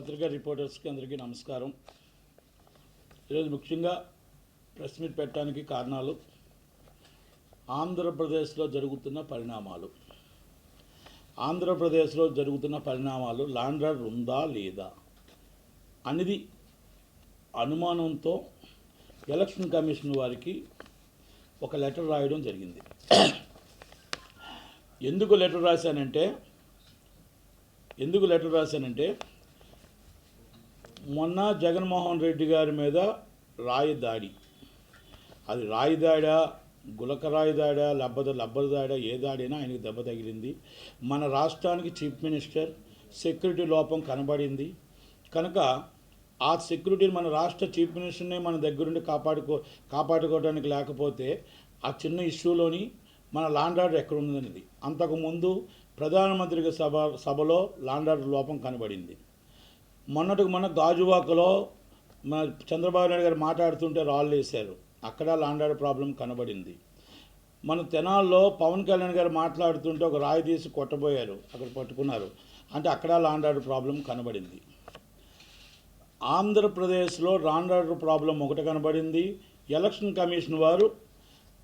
పత్రికా రిపోర్టర్స్కి అందరికీ నమస్కారం. ఈరోజు ముఖ్యంగా ప్రెస్ మీట్ పెట్టడానికి కారణాలు ఆంధ్రప్రదేశ్లో జరుగుతున్న పరిణామాలు. ఆంధ్రప్రదేశ్లో జరుగుతున్న పరిణామాలు లాండర్ ఉందా లేదా అనేది అనుమానంతో ఎలక్షన్ కమిషన్ వారికి ఒక లెటర్ రాయడం జరిగింది. ఎందుకు లెటర్ రాశానంటే ఎందుకు లెటర్ రాశానంటే మొన్న జగన్మోహన్ రెడ్డి గారి మీద రాయి దాడి అది రాయి దాడా గులక రాయి దాడా లబ్బద లబ్బల దాడా ఏ దాడైనా ఆయనకి దెబ్బ తగిలింది. మన రాష్ట్రానికి చీఫ్ మినిస్టర్ సెక్యూరిటీ లోపం కనబడింది. కనుక ఆ సెక్యూరిటీని మన రాష్ట్ర చీఫ్ మినిస్టర్నే మన దగ్గరుండి కాపాడుకో కాపాడుకోవడానికి లేకపోతే ఆ చిన్న ఇష్యూలోని మన లాండ్ ఆర్డర్ ఎక్కడ ఉందనేది అంతకుముందు ప్రధానమంత్రి సభ సభలో లాండ్ ఆర్డర్ లోపం కనబడింది. మొన్నటికి మొన్న గాజువాకలో మన చంద్రబాబు నాయుడు గారు మాట్లాడుతుంటే రాళ్ళు వేశారు. అక్కడ లాండాడు ప్రాబ్లం కనబడింది. మన తెనాల్లో పవన్ కళ్యాణ్ గారు మాట్లాడుతుంటే ఒక రాయి తీసి కొట్టబోయారు. అక్కడ పట్టుకున్నారు. అంటే అక్కడ లాండాడు ప్రాబ్లం కనబడింది. ఆంధ్రప్రదేశ్లో లాండ్ ప్రాబ్లం ఒకటి కనబడింది. ఎలక్షన్ కమిషన్ వారు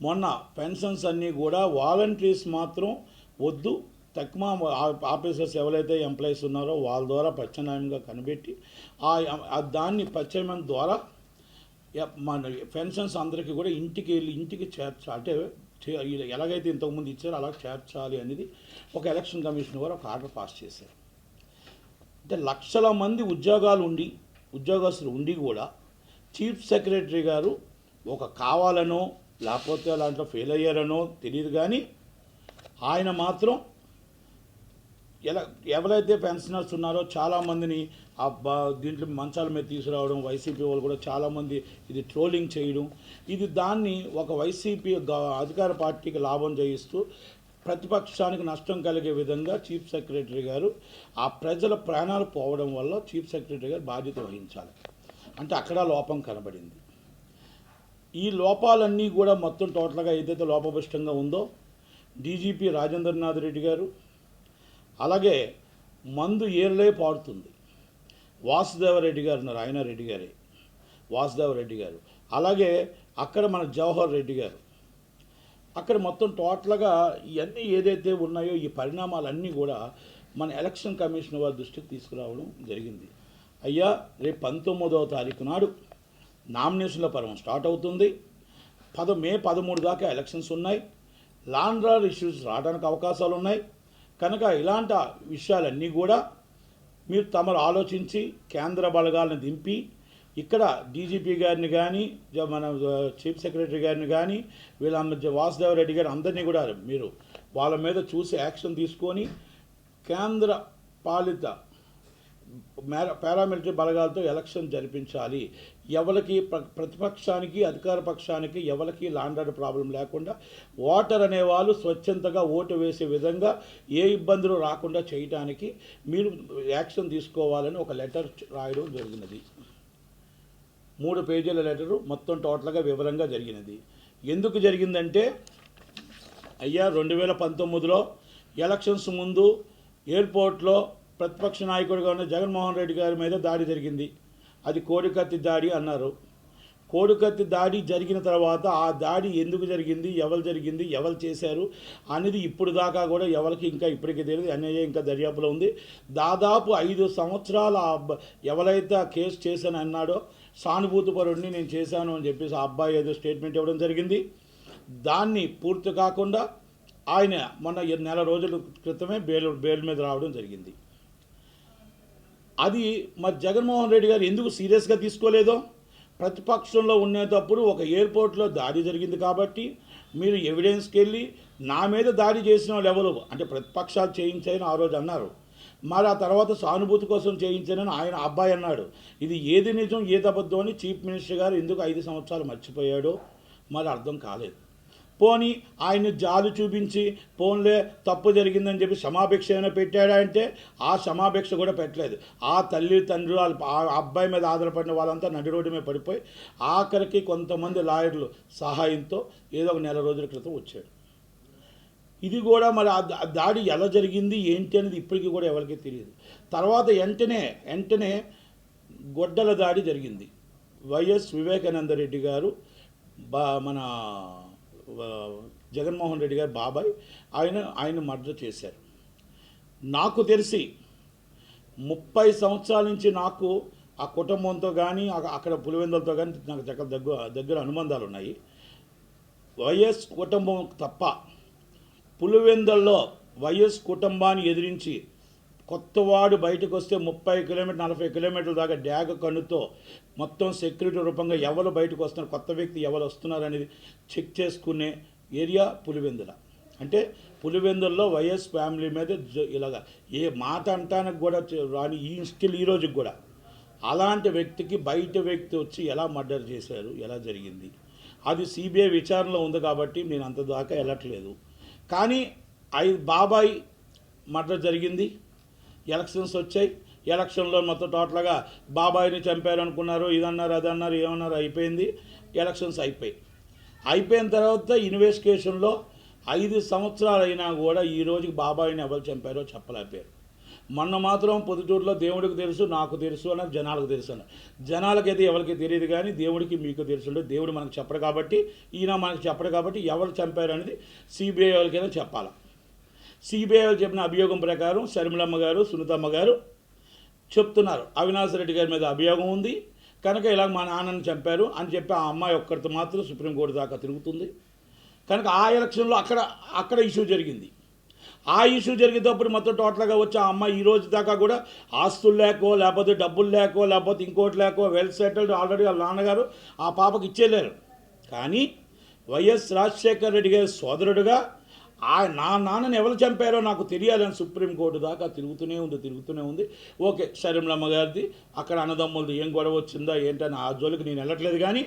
మొన్న పెన్షన్స్ అన్నీ కూడా వాలంటీర్స్ మాత్రం వద్దు తక్కువ ఆఫీసర్స్ ఎవరైతే ఎంప్లాయీస్ ఉన్నారో వాళ్ళ ద్వారా ప్రత్యామ్నాయంగా కనిపెట్టి ఆ దాన్ని ప్రత్యామ్నాయం ద్వారా మన పెన్షన్స్ అందరికీ కూడా ఇంటికి వెళ్ళి ఇంటికి చేర్చ అంటే ఎలాగైతే ఇంతకుముందు ఇచ్చారో అలా చేర్చాలి అనేది ఒక ఎలక్షన్ కమిషన్ కూడా ఒక ఆర్డర్ పాస్ చేశారు. అంటే లక్షల మంది ఉద్యోగాలు ఉండి ఉద్యోగస్తులు ఉండి కూడా చీఫ్ సెక్రటరీ గారు ఒక కావాలనో లేకపోతే దాంట్లో ఫెయిల్ అయ్యారనో తెలియదు కానీ ఆయన మాత్రం ఎలా ఎవరైతే పెన్షనర్స్ ఉన్నారో చాలామందిని ఆ దీంట్లో మంచాల మీద తీసుకురావడం వైసీపీ వాళ్ళు కూడా చాలామంది ఇది ట్రోలింగ్ చేయడం ఇది దాన్ని ఒక వైసీపీ అధికార పార్టీకి లాభం చేయిస్తూ ప్రతిపక్షానికి నష్టం కలిగే విధంగా చీఫ్ సెక్రటరీ గారు ఆ ప్రజల ప్రాణాలు పోవడం వల్ల చీఫ్ సెక్రటరీ గారు బాధ్యత వహించాలి. అంటే అక్కడ లోపం కనబడింది. ఈ లోపాలన్నీ కూడా మొత్తం టోటల్గా ఏదైతే లోపభిష్టంగా ఉందో డీజీపీ రాజేంద్రనాథ్ రెడ్డి గారు అలాగే మందు ఏర్లే పాడుతుంది. వాసుదేవరెడ్డి గారు ఉన్నారు ఆయన రెడ్డి గారే. వాసుదేవరెడ్డి గారు. అలాగే అక్కడ మన జవహర్ రెడ్డి గారు. అక్కడ మొత్తం టోటల్గా ఇవన్నీ ఏదైతే ఉన్నాయో ఈ పరిణామాలన్నీ కూడా మన ఎలక్షన్ కమిషన్ వారి దృష్టికి తీసుకురావడం జరిగింది. అయ్యా రేపు పంతొమ్మిదవ తారీఖు నాడు నామినేషన్ల పర్వం స్టార్ట్ అవుతుంది. పద మే పదమూడు దాకా ఎలక్షన్స్ ఉన్నాయి. లాండ్ ఇష్యూస్ రావడానికి అవకాశాలు ఉన్నాయి కనుక ఇలాంటి విషయాలన్నీ కూడా మీరు తమరు ఆలోచించి కేంద్ర బలగాలను దింపి ఇక్కడ డీజీపీ గారిని కానీ మన చీఫ్ సెక్రటరీ గారిని కానీ వీళ్ళ మధ్య వాసుదేవరెడ్డి గారు అందరినీ కూడా మీరు వాళ్ళ మీద చూసి యాక్షన్ తీసుకొని కేంద్ర పాలిత పారామిలిటరీ బలగాలతో ఎలక్షన్ జరిపించాలి. ఎవరికి ప్ర- ప్రతిపక్షానికి అధికార పక్షానికి ఎవరికి లాండర్ ప్రాబ్లం లేకుండా ఓటర్ అనేవాళ్ళు స్వచ్ఛంతగా ఓటు వేసే విధంగా ఏ ఇబ్బందులు రాకుండా చేయటానికి మీరు యాక్షన్ తీసుకోవాలని ఒక లెటర్ రాయడం జరిగినది. మూడు పేజీల లెటరు మొత్తం టోటల్గా వివరంగా జరిగినది. ఎందుకు జరిగిందంటే అయ్యా రెండు వేల పంతొమ్మిదిలో ఎలక్షన్స్ ముందు ఎయిర్పోర్ట్లో ప్రతిపక్ష నాయకుడిగా ఉన్న జగన్మోహన్ రెడ్డి గారి మీద దాడి జరిగింది. అది కోడికత్తి దాడి అన్నారు. కోడికత్తి దాడి జరిగిన తర్వాత ఆ దాడి ఎందుకు జరిగింది? ఎవరు జరిగింది? ఎవరు చేశారు? అనేది ఇప్పుడు దాకా కూడా ఎవరికి ఇంకా ఇప్పటికీ తెలియదు. ఎన్ఐఏ ఇంకా దర్యాప్తులో ఉంది. దాదాపు ఐదు సంవత్సరాల ఎవరైతే ఆ కేసు చేశాను అన్నాడో సానుభూతి పరుడిని నేను చేశాను అని చెప్పేసి ఆ అబ్బాయి ఏదో స్టేట్మెంట్ ఇవ్వడం జరిగింది. దాన్ని పూర్తి కాకుండా ఆయన మొన్న నెల రోజుల క్రితమే బెయిల్ బెయిల్ మీద రావడం జరిగింది. అది మరి జగన్మోహన్ రెడ్డి గారు ఎందుకు సీరియస్గా తీసుకోలేదో? ప్రతిపక్షంలో ఉండేటప్పుడు ఒక ఎయిర్పోర్ట్లో దాడి జరిగింది కాబట్టి మీరు ఎవిడెన్స్కి వెళ్ళి నా మీద దాడి చేసిన వాళ్ళు ఎవరు? అంటే ప్రతిపక్షాలు చేయించాయని ఆ రోజు అన్నారు. మరి ఆ తర్వాత సానుభూతి కోసం చేయించానని ఆయన అబ్బాయి అన్నాడు. ఇది ఏది నిజం ఏది అబద్ధం అని చీఫ్ మినిస్టర్ గారు ఎందుకు ఐదు సంవత్సరాలు మర్చిపోయాడో మరి అర్థం కాలేదు. పోని ఆయన జాలు చూపించి పోన్లే తప్పు జరిగిందని చెప్పి క్షమాభిక్ష ఏమైనా పెట్టాడా అంటే ఆ సమాభిక్ష కూడా పెట్టలేదు. ఆ తల్లి తండ్రులు వాళ్ళ ఆ అబ్బాయి మీద ఆధారపడిన వాళ్ళంతా నడి రోడ్డు మీద పడిపోయి ఆఖరికి కొంతమంది లాయర్లు సహాయంతో ఏదో ఒక నెల రోజుల క్రితం వచ్చాడు. ఇది కూడా మరి ఆ దా- దాడి ఎలా జరిగింది ఏంటి అనేది ఇప్పటికీ కూడా ఎవరికీ తెలియదు. తర్వాత వెంటనే వెంటనే గొడ్డల దాడి జరిగింది. వైఎస్ వివేకానంద రెడ్డి గారు బా మన జగన్మోహన్ రెడ్డి గారు బాబాయ్ ఆయన ఆయన మర్డర్ చేశారు. నాకు తెలిసి ముప్పై సంవత్సరాల నుంచి నాకు ఆ కుటుంబంతో కానీ అక్కడ పులివెందులతో కానీ నాకు దగ్గర దగ్గర దగ్గర అనుబంధాలు ఉన్నాయి. వైఎస్ కుటుంబం తప్ప పులివెందుల్లో వైఎస్ కుటుంబాన్ని ఎదిరించి కొత్తవాడు బయటకు వస్తే ముప్పై కిలోమీటర్ నలభై కిలోమీటర్ల దాకా డ్యాగ కన్నుతో మొత్తం సెక్యూరిటీ రూపంగా ఎవరు బయటకు వస్తున్నారు కొత్త వ్యక్తి ఎవరు వస్తున్నారు అనేది చెక్ చేసుకునే ఏరియా పులివెందుల. అంటే పులివెందుల్లో వైఎస్ ఫ్యామిలీ మీద ఇలాగ ఇలాగా ఏ మాట అంటానికి కూడా రాని ఈ స్టిల్ ఈ రోజుకి కూడా అలాంటి వ్యక్తికి బయట వ్యక్తి వచ్చి ఎలా మర్డర్ చేశారు ఎలా జరిగింది? అది సిబిఐ విచారణలో ఉంది కాబట్టి నేను అంత దాకా వెళ్ళట్లేదు కానీ ఐ బాబాయ్ మర్డర్ జరిగింది. ఎలక్షన్స్ వచ్చాయి. ఎలక్షన్లో మొత్తం టోటల్గా బాబాయిని చంపారు అనుకున్నారు ఇదన్నారు అదన్నారు ఏమన్నారు అయిపోయింది. ఎలక్షన్స్ అయిపోయి. అయిపోయిన తర్వాత ఇన్వెస్టిగేషన్లో ఐదు సంవత్సరాలు అయినా కూడా ఈ రోజుకి బాబాయిని ఎవరు చంపారో చెప్పలేకపోయారు. మొన్న మాత్రం పొద్దుటూరులో దేవుడికి తెలుసు నాకు తెలుసు అని జనాలకు తెలుసు జనాలకి జనాలకైతే ఎవరికి తెలియదు కానీ దేవుడికి మీకు తెలుసు దేవుడు మనకు చెప్పడు కాబట్టి ఈయన మనకు చెప్పడు కాబట్టి ఎవరు చంపారు అనేది సిబిఐ వాళ్ళకైనా చెప్పాలి? సిబిఐ చెప్పిన అభియోగం ప్రకారం శర్మిలమ్మ గారు సునీతమ్మ గారు చెప్తున్నారు. అవినాష్ రెడ్డి గారి మీద అభియోగం ఉంది. కనుక ఇలా మా నాన్నని చంపారు అని చెప్పి ఆ అమ్మాయి ఒక్కరితో మాత్రం సుప్రీంకోర్టు దాకా తిరుగుతుంది. కనుక ఆ ఎలక్షన్లో అక్కడ అక్కడ ఇష్యూ జరిగింది. ఆ ఇష్యూ జరిగేటప్పుడు మొత్తం టోటల్గా వచ్చి ఆ అమ్మాయి ఈ రోజు దాకా కూడా ఆస్తులు లేకో లేకపోతే డబ్బులు లేకో లేకపోతే ఇంకోటి లేకో వెల్ సెటిల్డ్ ఆల్రెడీ వాళ్ళ నాన్నగారు ఆ పాపకి ఇచ్చేయలేరు. కానీ వైఎస్ రాజశేఖర్ రెడ్డి గారి సోదరుడుగా ఆ నా నాన్నని ఎవరు చంపారో నాకు తెలియాలని సుప్రీంకోర్టు దాకా తిరుగుతూనే ఉంది తిరుగుతూనే ఉంది. ఓకే శరీంలమ్మ గారిది అక్కడ అన్నదమ్ములది ఏం గొడవ వచ్చిందా ఏంటని ఆ జోలికి నేను వెళ్ళట్లేదు కానీ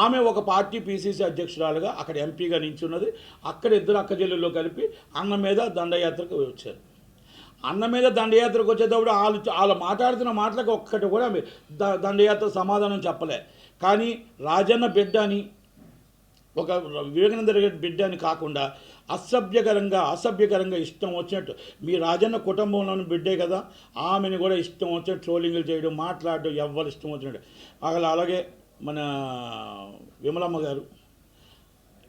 ఆమె ఒక పార్టీ పీసీసీ అధ్యక్షురాలుగా అక్కడ ఎంపీగా నించున్నది. అక్కడ ఇద్దరు అక్కచెల్లెల్లో కలిపి అన్న మీద దండయాత్రకు వచ్చారు. అన్న మీద దండయాత్రకు వచ్చేటప్పుడు వాళ్ళు వాళ్ళు మాట్లాడుతున్న మాటలకు ఒక్కటి కూడా ద దండయాత్ర సమాధానం చెప్పలే. కానీ రాజన్న బిడ్డ అని ఒక వివేకానంద బిడ్డ అని కాకుండా అసభ్యకరంగా అసభ్యకరంగా ఇష్టం వచ్చినట్టు. మీ రాజన్న కుటుంబంలోని బిడ్డే కదా ఆమెను కూడా ఇష్టం వచ్చినట్టు ట్రోలింగ్లు చేయడం మాట్లాడడం ఎవరు ఇష్టం వచ్చినట్టు. అలా అలాగే మన విమలమ్మ గారు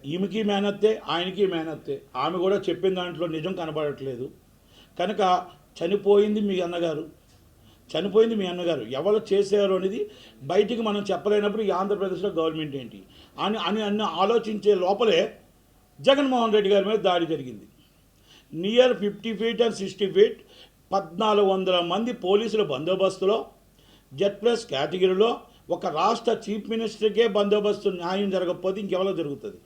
ఈమెకి మేనత్తే ఆయనకి మేనత్తే. ఆమె కూడా చెప్పిన దాంట్లో నిజం కనబడట్లేదు. కనుక చనిపోయింది మీ అన్నగారు. చనిపోయింది మీ అన్నగారు. ఎవరు చేశారు అనేది బయటికి మనం చెప్పలేనప్పుడు ఈ ఆంధ్రప్రదేశ్లో గవర్నమెంట్ ఏంటి? అని అని అన్ని ఆలోచించే లోపలే జగన్మోహన్ రెడ్డి గారి మీద దాడి జరిగింది. Near fifty feet and sixty feet పద్నాలుగు వందల మంది పోలీసుల బందోబస్తులో జెడ్ ప్లస్ కేటగిరీలో ఒక రాష్ట్ర చీఫ్ మినిస్టర్కే బందోబస్తు న్యాయం జరగకపోతే ఇంకెవరో జరుగుతుంది?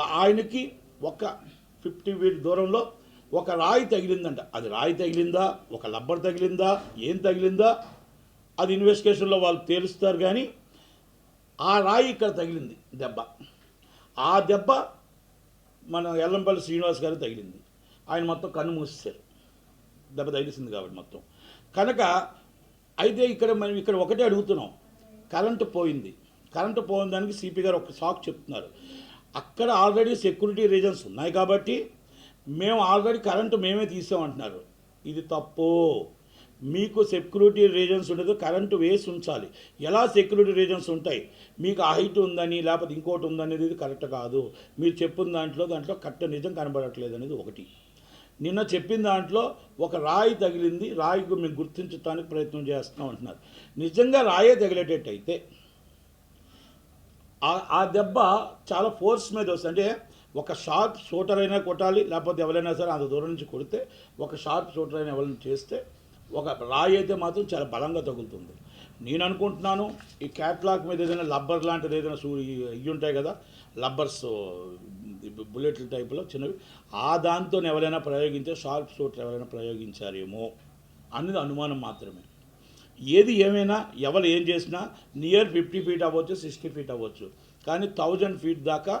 ఆయనకి ఒక ఫిఫ్టీ ఫీట్ దూరంలో ఒక రాయి తగిలిందంట. అది రాయి తగిలిందా? ఒక లబ్బర్ తగిలిందా? ఏం తగిలిందా? అది ఇన్వెస్టిగేషన్లో వాళ్ళు తేలుస్తారు కానీ ఆ రాయి ఇక్కడ తగిలింది దెబ్బ. ఆ దెబ్బ మన ఎల్లంపల్లి శ్రీనివాస్ గారు తగిలింది. ఆయన మొత్తం కన్ను మూసేశారు. దెబ్బ తగిలిసింది కాబట్టి మొత్తం. కనుక అయితే ఇక్కడ మనం ఇక్కడ ఒకటే అడుగుతున్నాం. కరెంటు పోయింది. కరెంటు పోయిన దానికి సిపి గారు ఒక షాక్ చెప్తున్నారు. అక్కడ ఆల్రెడీ సెక్యూరిటీ రీజన్స్ ఉన్నాయి కాబట్టి మేము ఆల్రెడీ కరెంటు మేమే తీసామంటున్నారు ఇది తప్పు. మీకు సెక్యూరిటీ రీజన్స్ ఉండదు కరెంటు వేసి ఉంచాలి. ఎలా సెక్యూరిటీ రీజన్స్ ఉంటాయి? మీకు ఆ హైట్ ఉందని లేకపోతే ఇంకోటి ఉందనేది కరెక్ట్ కాదు. మీరు చెప్పిన దాంట్లో దాంట్లో కరెక్ట్ నిజం కనబడట్లేదు అనేది ఒకటి. నిన్న చెప్పిన దాంట్లో ఒక రాయి తగిలింది రాయికి మేము గుర్తించడానికి ప్రయత్నం చేస్తున్నాం అంటున్నారు. నిజంగా రాయే తగిలేటట్టయితే ఆ దెబ్బ చాలా ఫోర్స్ మీద వస్తుంది. అంటే ఒక షార్ప్ షూటర్ అయినా కొట్టాలి లేకపోతే ఎవరైనా సరే అంత దూరం నుంచి కొడితే ఒక షార్ప్ షూటర్ అయినా ఎవరైనా చేస్తే ఒక రాయి అయితే మాత్రం చాలా బలంగా తగులుతుంది. నేను అనుకుంటున్నాను ఈ క్యాట్లాక్ మీద ఏదైనా లబ్బర్ లాంటిది ఏదైనా సూ ఇవి ఉంటాయి కదా లబ్బర్స్ బుల్లెట్ల టైపులో చిన్నవి ఆ దాంతో ఎవరైనా ప్రయోగించే షార్ప్ షూటర్ ఎవరైనా ప్రయోగించారేమో అనేది అనుమానం మాత్రమే. ఏది ఏమైనా ఎవరు ఏం చేసినా నియర్ ఫిఫ్టీ ఫీట్ అవ్వచ్చు సిక్స్టీ ఫీట్ అవ్వచ్చు. కానీ థౌజండ్ ఫీట్ దాకా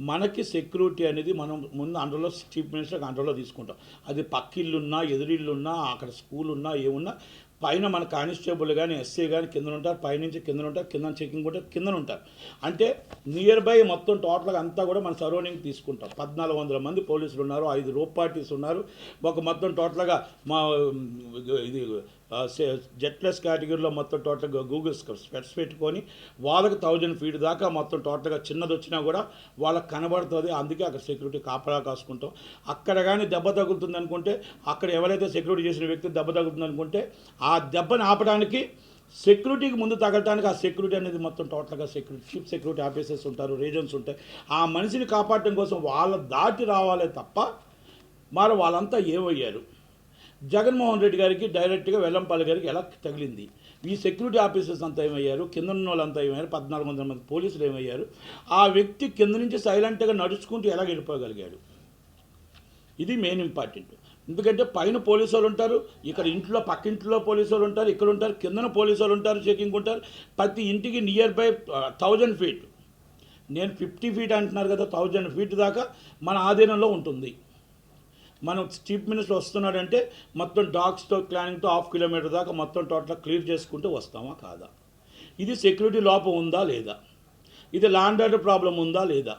మనకి సెక్యూరిటీ అనేది మనం ముందు అండర్లో చీఫ్ మినిస్టర్ అండర్లో తీసుకుంటాం. అది పక్కిళ్ళున్నా ఎదురిళ్ళున్నా అక్కడ స్కూల్ ఉన్నా ఏమున్నా పైన మన కానిస్టేబుల్ కానీ ఎస్సీ కానీ కింద ఉంటారు పైనుంచి కింద ఉంటారు కింద చెకింగ్ ఉంటారు కింద ఉంటారు. అంటే నియర్ బై మొత్తం టోటల్గా అంతా కూడా మన సరౌండింగ్ తీసుకుంటాం. పద్నాలుగు వందల మంది పోలీసులు ఉన్నారు ఐదు రోప్ పార్టీస్ ఉన్నారు. ఒక మొత్తం టోటల్గా మా ఇది జెట్లెస్ కేటగిరీలో మొత్తం టోటల్గా గూగుల్ స్పెట్స్ పెట్టుకొని వాళ్ళకి థౌజండ్ ఫీట్ దాకా మొత్తం టోటల్గా చిన్నది వచ్చినా కూడా వాళ్ళకి కనబడుతుంది. అందుకే అక్కడ సెక్యూరిటీ కాపలా కాసుకుంటాం. అక్కడ కానీ దెబ్బ తగులుతుంది అనుకుంటే అక్కడ ఎవరైతే సెక్యూరిటీ చేసిన వ్యక్తి దెబ్బ తగులుతుంది అనుకుంటే ఆ దెబ్బను ఆపడానికి సెక్యూరిటీకి ముందు తగలటానికి ఆ సెక్యూరిటీ అనేది మొత్తం టోటల్గా సెక్యూరిటీ చీఫ్ సెక్యూరిటీ ఆఫీసర్స్ ఉంటారు రీజన్స్ ఉంటాయి. ఆ మనిషిని కాపాడటం కోసం వాళ్ళ దాటి రావాలే తప్ప మరి వాళ్ళంతా ఏమయ్యారు? జగన్మోహన్ రెడ్డి గారికి డైరెక్ట్గా వెల్లంపల్లి గారికి ఎలా తగిలింది? ఈ సెక్యూరిటీ ఆఫీసర్స్ అంతా ఏమయ్యారు? కింద ఉన్న వాళ్ళంతా ఏమయ్యారు? పద్నాలుగు వందల మంది పోలీసులు ఏమయ్యారు? ఆ వ్యక్తి కింద నుంచి సైలెంట్గా నడుచుకుంటూ ఎలా వెళ్ళిపోగలిగాడు? ఇది మెయిన్ ఇంపార్టెంట్ ఎందుకంటే పైన పోలీసు వాళ్ళు ఉంటారు ఇక్కడ ఇంట్లో పక్కింట్లో పోలీసు వాళ్ళు ఉంటారు ఇక్కడ ఉంటారు కిందన పోలీసు వాళ్ళు ఉంటారు చెకింగ్ ఉంటారు. ప్రతి ఇంటికి నియర్ బై థౌజండ్ ఫీట్ నేను ఫిఫ్టీ ఫీట్ అంటున్నారు కదా థౌజండ్ ఫీట్ దాకా మన ఆధీనంలో ఉంటుంది. మనం చీఫ్ మినిస్టర్ వస్తున్నాడంటే మొత్తం డాగ్స్తో క్లానింగ్తో హాఫ్ కిలోమీటర్ దాకా మొత్తం టోటల్ క్లియర్ చేసుకుంటూ వస్తామా కాదా? ఇది సెక్యూరిటీ లోపం ఉందా లేదా? ఇది ల్యాండ్ ఆర్డర్ ప్రాబ్లం ఉందా లేదా?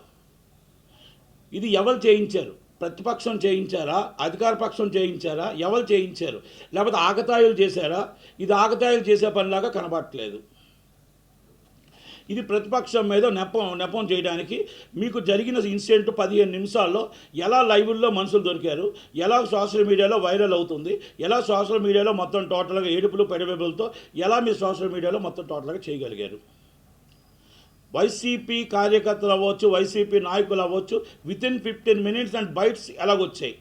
ఇది ఎవరు చేయించారు? ప్రతిపక్షం చేయించారా? అధికార పక్షం చేయించారా? ఎవరు చేయించారు? లేకపోతే ఆకతాయిలు చేశారా? ఇది ఆకతాయిలు చేసే పనిలాగా కనబడట్లేదు. ఇది ప్రతిపక్షం మీద నెపం నెపం చేయడానికి. మీకు జరిగిన ఇన్సిడెంట్ పదిహేను నిమిషాల్లో ఎలా లైవ్లో మనుషులు దొరికారు ఎలా సోషల్ మీడియాలో వైరల్ అవుతుంది ఎలా సోషల్ మీడియాలో మొత్తం టోటల్గా ఏడుపులు పెడబెబులతో ఎలా మీరు సోషల్ మీడియాలో మొత్తం టోటల్గా చేయగలిగారు? వైసీపీ కార్యకర్తలు అవ్వచ్చు వైసీపీ నాయకులు అవ్వచ్చు within fifteen minutes and bytes ఎలాగొచ్చాయి?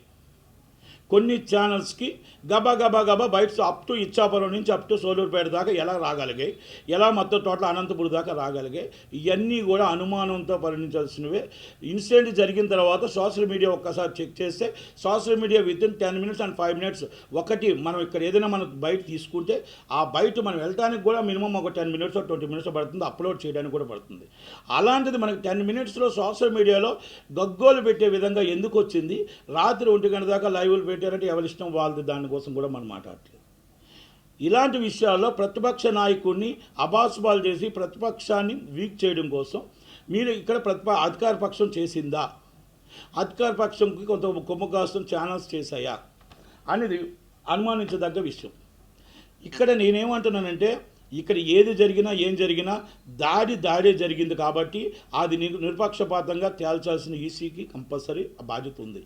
కొన్ని ఛానల్స్కి గబా గబా గబా బైట్స్ అప్ టు ఇచ్చాపురం నుంచి అప్ టు సోలూరుపేట దాకా ఎలా రాగలిగాయి? ఎలా మొత్తం టోటల్ అనంతపురం దాకా రాగలిగాయి? ఇవన్నీ కూడా అనుమానంతో పరిగణించాల్సినవే. ఇన్సిడెంట్ జరిగిన తర్వాత సోషల్ మీడియా ఒక్కసారి చెక్ చేస్తే social media within ten minutes and five minutes ఒకటి మనం ఇక్కడ ఏదైనా మనం బయట తీసుకుంటే ఆ బయట మనం వెళ్ళడానికి కూడా మినిమం ఒక టెన్ మినిట్స్ ట్వంటీ మినిట్స్ పడుతుంది. అప్లోడ్ చేయడానికి కూడా పడుతుంది. అలాంటిది మనకి టెన్ మినిట్స్లో సోషల్ మీడియాలో గగ్గోలు పెట్టే విధంగా ఎందుకు వచ్చింది? రాత్రి ఒంటి గంట దాకా లైవ్లు పెట్టారంటే ఎవరి ఇష్టం వాళ్ళది దానికోసం కూడా మనం మాట్లాడట్లేదు. ఇలాంటి విషయాల్లో ప్రతిపక్ష నాయకుడిని అబాసుబాలు చేసి ప్రతిపక్షాన్ని వీక్ చేయడం కోసం మీరు ఇక్కడ ప్రతిప అధికార పక్షం చేసిందా? అధికార పక్షంకి కొంత కొమ్ము ఛానల్స్ చేశాయా? అనేది అనుమానించదగ్గ విషయం. ఇక్కడ నేనేమంటున్నానంటే ఇక్కడ ఏది జరిగినా ఏం జరిగినా దాడి దాడే జరిగింది కాబట్టి అది నిర్పక్షపాతంగా తేల్చాల్సిన ఈసీకి కంపల్సరీ బాధ్యత ఉంది.